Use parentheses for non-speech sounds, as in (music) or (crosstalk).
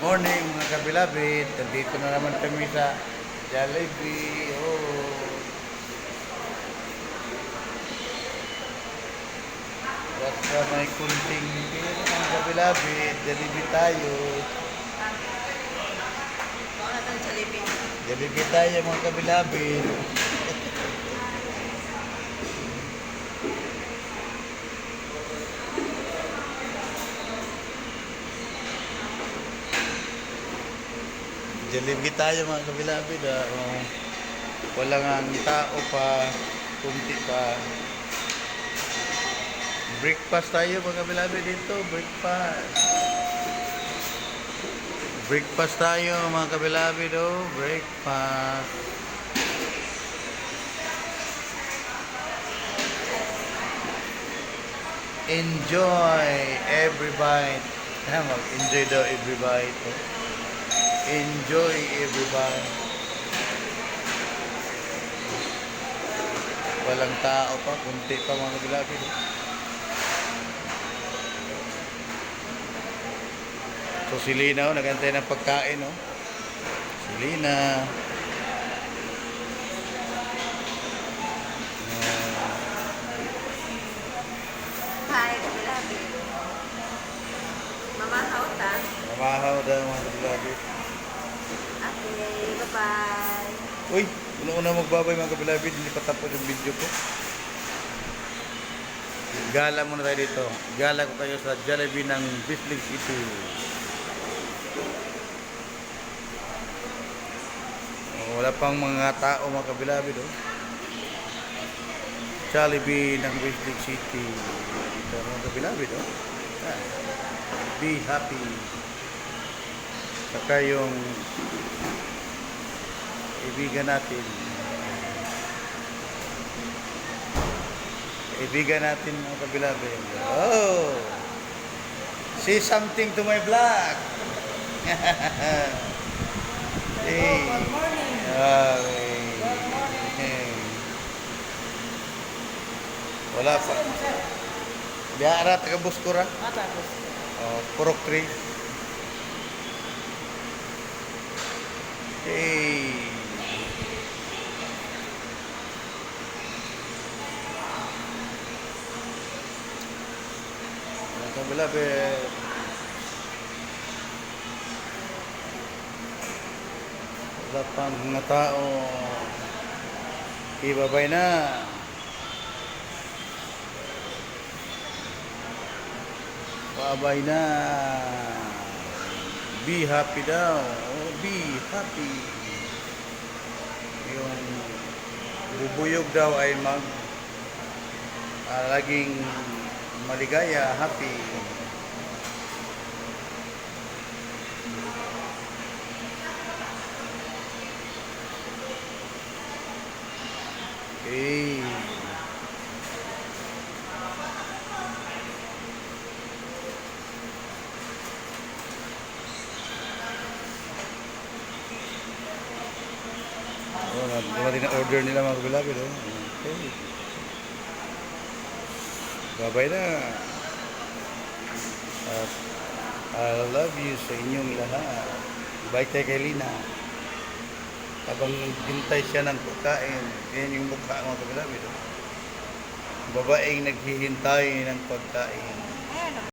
Morning mga kabilabit. Nandito na naman kami sa Jollibee. Oh. Basta may kunting pila mga kabilabit. Jollibee tayo. Jollibee tayo mga kabilabit. Jollibee tayo mga kabilabid. Ah. Oh. Wala nga ang tao pa. Kunti pa. Breakfast tayo mga kabilabid dito. Breakfast. Breakfast tayo mga kabilabid. Oh. Breakfast. Enjoy every bite. Tama, enjoy daw every bite. Oh. Enjoy everybody. Walang tao pa, kunti pa mga bilabid. So si Lina, oh, nagantay ng pagkain, oh. Si Lina. Uy, una-una magbabay mga kabilabid, hindi pa tapos yung video ko. Gala muna tayo dito. Gala ko kayo sa Jollibee ng Bislig City. Oh, wala pang mga tao mga kabilabid oh. Jollibee ng Bislig City. Dito mga kabilabid oh. Be happy. Saka yung kaibigan natin. Kaibigan natin mga kabilabi. Oh! Say something to my vlog. (laughs) hey. Good morning. Okay. Wala pa. Biara taga Buskura. Ah, tapos. Oh, Purok 3. Hey. Kabilabi. Wala pang mga tao. Ibabay na. Babay na. Be happy daw. Oh, be happy. Yung bubuyog daw ay mag ah, laging maligaya, happy. Okay. Oh, dumating na order nila mga kabilabid. Oh. Okay. Babay na. At I love you sa inyong lahat. Bye kay Lina. Habang hintay siya ng pagkain, yan yung mukha mga kabilabid. Oh. Babaeng naghihintay ng pagkain.